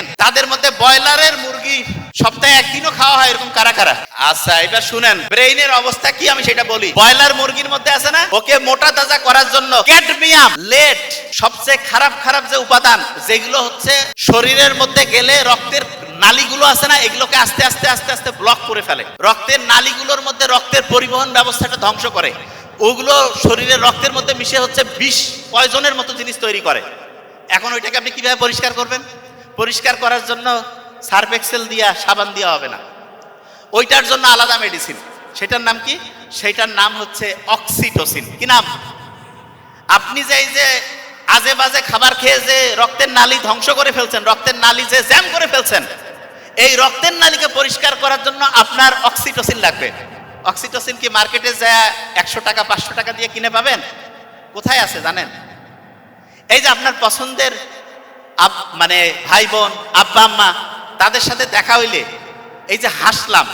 দেখেন, তাদের মধ্যে ব্রয়লারের মুরগি সপ্তাহে একদিনও খাওয়া হয় এরকম কারা কারা? আচ্ছা এবার শুনেন, ব্রেইনের অবস্থা কি আমি সেটা বলি। ব্রয়লার মুরগির মধ্যে আছে না? ওকে মোটা তাজা করার জন্য ক্যাডমিয়াম, লেট, সবচেয়ে খারাপ খারাপ যে উপাদান, যেগুলো হচ্ছে শরীরের মধ্যে গেলে রক্তের নালীগুলো আছে না, এগুলোকে আস্তে আস্তে আস্তে আস্তে ব্লক করে ফেলে। রক্তের নালিগুলোর মধ্যে রক্তের পরিবহন ব্যবস্থাটা ধ্বংস করে। ওগুলো শরীরের রক্তের মধ্যে মিশে হচ্ছে বিষ পয়জনের মতো জিনিস তৈরি করে। এখন ওইটাকে আপনি কীভাবে পরিষ্কার করবেন? পরিষ্কার করার জন্য সার্ফ এক্সেল দিয়া সাবান দেওয়া হবে না। ওইটার জন্য আলাদা মেডিসিন সেটার নাম কি? সেটার নাম হচ্ছে অক্সিটোসিন কি নাম? আপনি যে এই যে আজে বাজে খাবার খেয়ে যে রক্তের নালি ধ্বংস করে ফেলছেন, রক্তের নালি যে জ্যাম করে ফেলছেন, এই রক্তের নালিকে পরিষ্কার করার জন্য আপনার অক্সিটোসিন লাগবে। অক্সিটোসিন কি মার্কেটে যা একশো টাকা, পাঁচশো টাকা দিয়ে কিনে পাবেন? কোথায় আছে জানেন? এই যে আপনার পছন্দের মানে ভাই বোন আব্বা আম্মা তাদের সাথে দেখা হইলে এই যে হাসলাম,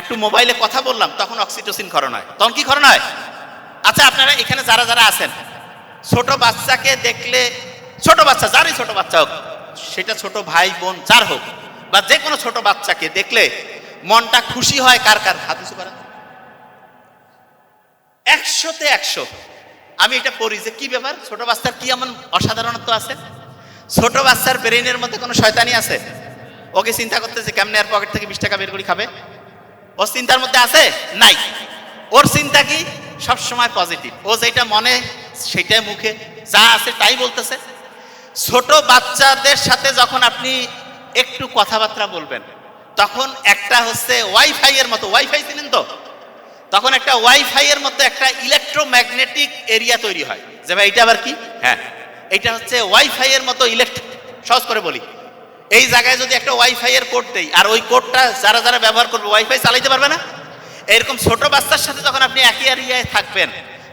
একটু মোবাইলে কথা বললাম, তখন অক্সিটোসিন খরণ হয়। তখন কি খরণ হয়? আচ্ছা আপনারা এখানে যারা যারা আছেন, ছোট বাচ্চাকে দেখলে, ছোট বাচ্চা, যারই ছোট বাচ্চা হোক, সেটা ছোট ভাই বোন যার হোক, বা যে কোনো ছোট বাচ্চাকে দেখলে মনটা খুশি হয় কার কার? হাত উঁচু করেন একশোতে একশো। আমি এটা পড়ি যে কি ব্যাপার? ছোট বাচ্চার কি এমন অসাধারণত্ব আছে? ছোট বাচ্চার ব্রেইনের মধ্যে কোনো শয়তানি আছে? ওকে চিন্তা করতেছে, কেমনে আর পকেট থেকে বিশ টাকা বের করে খাবে? ওর চিন্তার মধ্যে আছে? নাই। ওর চিন্তা কি? সব সময় পজিটিভ ও যেটা মনে, সেটাই মুখে। যা আছে তাই বলতেছে। ছোট বাচ্চাদের সাথে যখন আপনি একটু কথাবার্তা বলবেন, তখন একটা হচ্ছে ওয়াইফাই এর মতো। ওয়াইফাই চিনেন তো? তখন একটা ওয়াইফাই এর মতো একটা ইলেকট্রোম্যাগনেটিক এরিয়া তৈরি হয়। যে ভাই এটা আবার কি? হ্যাঁ। এটা হচ্ছে ওয়াইফাই এর মতো ইলেকট্রিক সহজ করে বলি। এই জায়গায় যদি একটা ওয়াইফাই এর কোড দেই, আর ওই কোডটা যারা যারা ব্যবহার করবে ওয়াইফাই চালাইতে পারবে না? এরকম ছোট বাচ্চার সাথে যখন আপনি একই এরিয়ায় থাকবেন,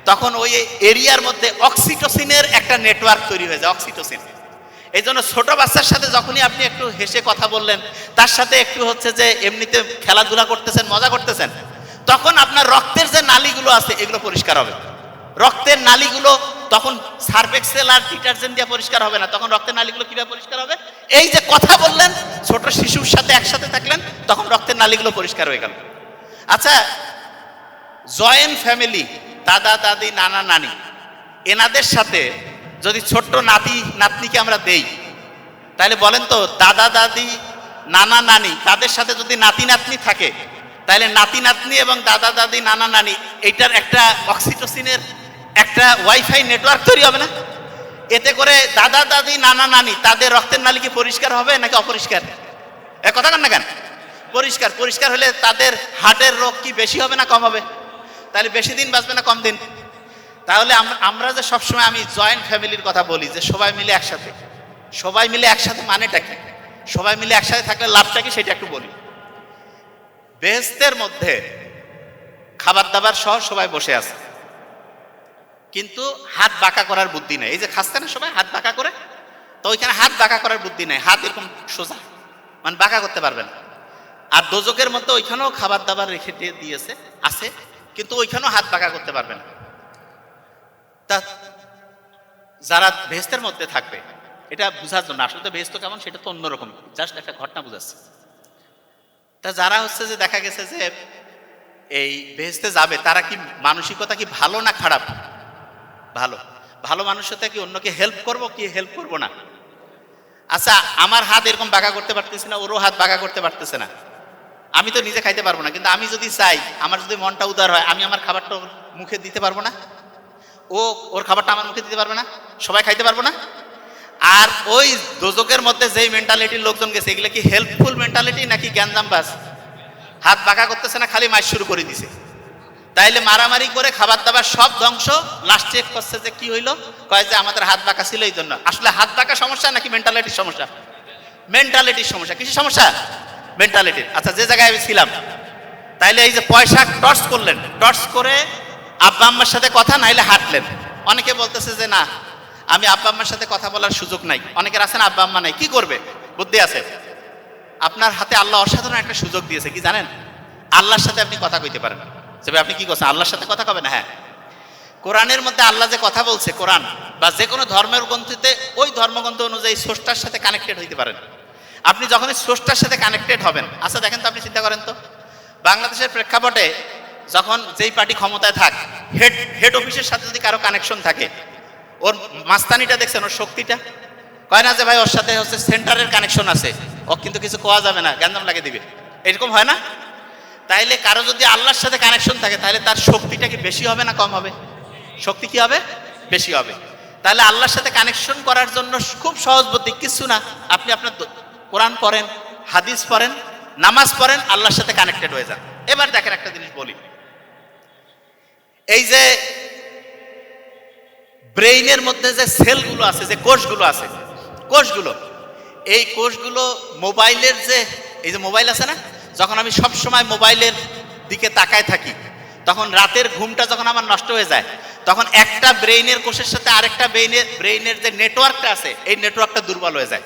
তখন ওই এরিয়ার মধ্যে অক্সিটোসিনের একটা নেটওয়ার্ক তৈরি হয়ে যায় অক্সিটোসিন এই জন্য ছোট বাচ্চার সাথে যখনই আপনি একটু হেসে কথা বললেন, তার সাথে একটু হচ্ছে যে এমনিতে খেলাধুলা করতেছেন, মজা করতেছেন, তখন আপনার রক্তের যে নালীগুলো আছে, এগুলো পরিষ্কার হবে। রক্তের নালীগুলো তখন সার্ফেক্সেল আর ডিটারজেন্ট দিয়ে পরিষ্কার হবে না। তখন রক্তের নালীগুলো কীভাবে পরিষ্কার হবে? এই যে কথা বললেন, ছোট শিশুর সাথে একসাথে থাকলেন, তখন রক্তের নালীগুলো পরিষ্কার হয়ে গেল। আচ্ছা জয়েন্ট ফ্যামিলি দাদা, দাদি, নানা, নানি, এনাদের সাথে যদি ছোট্ট নাতি, নাতনিকে আমরা দেই, তাহলে বলেন তো, দাদা, দাদি, নানা, নানি, তাদের সাথে যদি নাতি, নাতনি থাকে, তাহলে নাতি, নাতনি এবং দাদা, দাদি, নানা, নানি, এইটার একটা অক্সিটোসিনের একটা ওয়াইফাই নেটওয়ার্ক তৈরি হবে না? এতে করে দাদা, দাদি, নানা, নানি, তাদের রক্তের নালী কি পরিষ্কার হবে নাকি অপরিষ্কার? এ কথা কেন না কেন? পরিষ্কার পরিষ্কার হলে তাদের হার্টের রোগ কি বেশি হবে না কম হবে? তাহলে বেশি দিন বাঁচবে না কম দিন? তাহলে আমরা যে সবসময় আমি জয়েন্ট ফ্যামিলির কথা বলি, যে সবাই মিলে একসাথে। সবাই মিলে একসাথে মানেটা কি? সবাই মিলে একসাথে থাকলে লাভটা কি সেটা একটু বলি। বেহেস্তের মধ্যে খাবার দাবার সহ সবাই বসে আছে। কিন্তু হাত বাঁকা করার বুদ্ধি নেই। এই যে খাচ্ছে না সবাই, হাত বাঁকা করে? তো ওইখানে হাত বাঁকা করার বুদ্ধি নেই। হাত এরকম সোজা। মানে বাঁকা করতে পারবেন আর দোজকের মধ্যে ওইখানেও খাবার দাবার রেখে দিয়ে দিয়েছে, আছে, কিন্তু ওইখানেও হাত বাঁকা করতে পারবেন তা যারা ভেস্তের মধ্যে থাকবে, এটা বোঝার জন্য। আসলে তো ভেস্ত কেমন, সেটা তো অন্যরকম। জাস্ট একটা ঘটনা বোঝাচ্ছে। তা যারা হচ্ছে যে দেখা গেছে যে এই ভেস্তে যাবে, তারা কি মানসিকতা কি ভালো না খারাপ? ভালো। ভালো মানুষ মানুষের কি অন্যকে হেল্প করব কি হেল্প করব না? আচ্ছা আমার হাত এরকম বাঁকা করতে পারতেছে না, ওরও হাত বাঁকা করতে পারতেছে না। আমি তো নিজে খাইতে পারব না, কিন্তু আমি যদি চাই, আমার যদি মনটা উদার হয়, আমি আমার খাবারটা ওর মুখে দিতে পারব না? ও, ওর খাবারটা আমার মুখে দিতে পারবে না? সবাই খাইতে পারব না? আর ওই দোজকের মধ্যে যেই মেন্টালিটির লোকজন গেছে, এগুলো কি হেল্পফুল মেন্টালিটি নাকি জ্ঞানদাম বাস? হাত বাঁকা করতেছে না, খালি মাছ শুরু করে দিছে। তাইলে মারামারি করে খাবার দাবার সব ধ্বংস। লাস্ট চেক করছে যে কি হইল। কয় যে আমাদের হাত বাঁকা ছিল এই জন্য। আসলে হাত বাঁকা সমস্যা নাকি মেন্টালিটির সমস্যা? মেন্টালিটির সমস্যা। কিছু সমস্যা? মেন্টালিটির আচ্ছা যে জায়গায় আমি ছিলাম। তাইলে এই যে পয়সা টর্চ করলেন। টর্চ করে আব্বা আম্মার সাথে কথা নাইলে হাঁটলেন। অনেকে বলতেছে যে না, আমি আব্বা আম্মার সাথে কথা বলার সুযোগ নাই। অনেকের আছেন আব্বা আম্মা নাই। কি করবে? বুদ্ধি আছে। আপনার হাতে আল্লাহ অসাধারণ একটা সুযোগ দিয়েছে, কি জানেন? আল্লাহর সাথে আপনি কথা কইতে পারেন। তবে আপনি কি করছেন? আল্লাহর সাথে কথা কবেন? হ্যাঁ। কোরআনের মধ্যে আল্লাহ যে কথা বলছে, কোরআন, বা যে কোনো ধর্মের গ্রন্থিতে ওই ধর্মগ্রন্থ অনুযায়ী স্রষ্টার সাথে কানেক্টেড হইতে পারেন। আপনি যখনই স্রষ্টার সাথে কানেক্টেড হবেন আচ্ছা দেখেন তো আপনি চিন্তা করেন তো, বাংলাদেশের প্রেক্ষাপটে যখন যেই পার্টি ক্ষমতায় থাক হেড হেড অফিসের সাথে যদি কারও কানেকশন থাকে, ওর মাস্তানিটা দেখছেন, ওর শক্তিটা? কয় না যে ভাই, ওর সাথে হচ্ছে সেন্টারের কানেকশন আছে। ও কিন্তু কিছু কোয়া যাবে না, গ্যান্দাম লাগে দিবে। এরকম হয় না? তাইলে কারও যদি আল্লাহর সাথে কানেকশন থাকে তাহলে তার শক্তিটা কি বেশি হবে না কম হবে? শক্তি কি হবে? বেশি হবে। তাহলে আল্লাহর সাথে কানেকশন করার জন্য খুব সহজ বুদ্ধি, কিছু না। আপনি আপনার কোরআন পড়েন, হাদিস পড়েন, নামাজ পড়েন, আল্লাহর সাথে কানেক্টেড হয়ে যান। এবার দেখেন একটা জিনিস বলি। এই যে ব্রেইনের মধ্যে যে সেলগুলো আছে, যে কোষগুলো আছে, কোষগুলো, এই কোষগুলো মোবাইলের যে এই যে মোবাইল আছে না? যখন আমি সব সময় মোবাইলের দিকে তাকায় থাকি, তখন রাতের ঘুমটা যখন আমার নষ্ট হয়ে যায়, তখন একটা ব্রেইনের কোষের সাথে আরেকটা ব্রেইনের ব্রেইনের যে নেটওয়ার্কটা আছে, এই নেটওয়ার্কটা দুর্বল হয়ে যায়।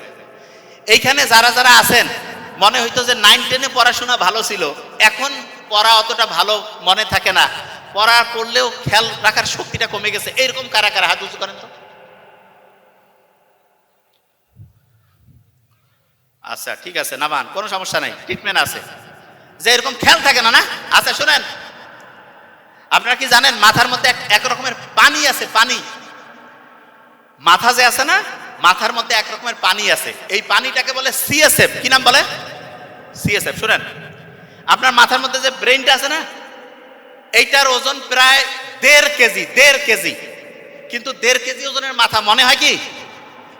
এইখানে যারা যারা আছেন, মনে হইতো যে নাইন টেনে পড়াশোনা ভালো ছিল, এখন পড়া অতটা ভালো মনে থাকে না। পড়া পড়লেও খেয়াল রাখার শক্তিটা কমে গেছে। এইরকম কারা কারা? হাত উঁচু করেন তো। আচ্ছা ঠিক আছে নামান কোনো সমস্যা নাই। ট্রিটমেন্ট আছে। যে এরকম খেয়াল থাকে না না? আচ্ছা শোনেন। আপনারা কি জানেন, মাথার মধ্যে এক- রকমের পানি আছে, পানি। মাথা যে আছে না, মাথার মধ্যে এক রকমের পানি আছে। এই পানিটাকে বলে সিএসএফ কি নাম বলে? সিএসএফ শুনেন। আপনার মাথার মধ্যে যে ব্রেনটা আছে না, এইটার ওজন প্রায় দেড় কেজি দেড় কেজি। কিন্তু দেড় কেজি ওজনের মাথা, মনে হয় কি?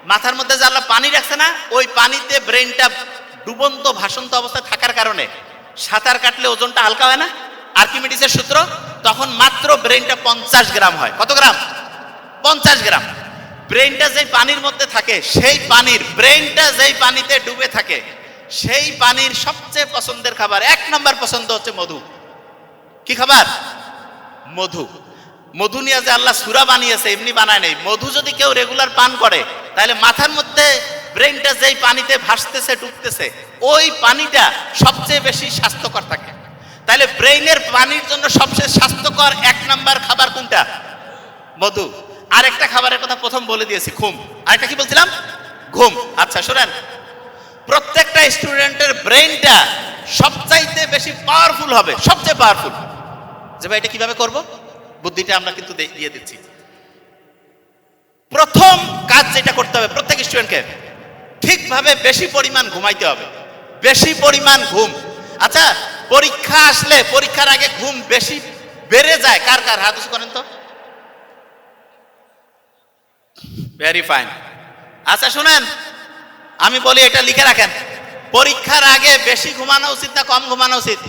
মাথার মধ্যে যে আল্লাহ পানি রাখছে না, ওই পানিতে ব্রেনটা ডুবন্ত, ভাসন্ত অবস্থায় থাকার কারণে। সাঁতার কাটলে ওজনটা হালকা হয় না? আর্কিমিডিসের সূত্র, তখন মাত্র ব্রেনটা পঞ্চাশ গ্রাম হয়। কত গ্রাম? পঞ্চাশ গ্রাম। ব্রেনটা যেই পানির মধ্যে থাকে, সেই পানির ব্রেনটা যেই পানিতে ডুবে থাকে, সেই পানির সবচেয়ে পছন্দের খাবার, এক নম্বর পছন্দ হচ্ছে মধু। কি খাবার? মধু। মধু নিয়ে যে আল্লাহ সুরা বানিয়েছে, এমনি বানায় নেই। মধু যদি কেউ রেগুলার পান করে, তাহলে মাথার মধ্যে ব্রেনটা যেই পানিতে ভাসতেছে, ডুবতেছে, ওই পানিটা সবচেয়ে বেশি স্বাস্থ্যকর থাকে। তাহলে ব্রেইনের পানির জন্য সবচেয়ে স্বাস্থ্যকর এক নাম্বার খাবার কোনটা? মধু। আরেকটা খাবারের কথা প্রথম বলে দিয়েছি, ঘুম। আরেকটা কি বলছিলাম? ঘুম। আচ্ছা শোনেন। প্রত্যেকটা স্টুডেন্টের ব্রেইনটা সবচাইতে বেশি পাওয়ারফুল হবে, সবচেয়ে পাওয়ারফুল। যে ভাই, এটা কীভাবে করব? বুদ্ধিটা আমরা কিন্তু দিয়ে দিচ্ছি। প্রথম কাজ যেটা করতে হবে প্রত্যেক স্টুডেন্টকে ঠিকভাবে বেশি পরিমাণ ঘুমাইতে হবে। বেশি পরিমাণ ঘুম। আচ্ছা পরীক্ষা আসলে, পরীক্ষার আগে ঘুম বেশি বেড়ে যায়, কার কার? হাত করেন তো। ভেরি ফাইন আচ্ছা শুনেন, আমি বলি এটা লিখে রাখেন। পরীক্ষার আগে বেশি ঘুমানো উচিত না কম ঘুমানো উচিত?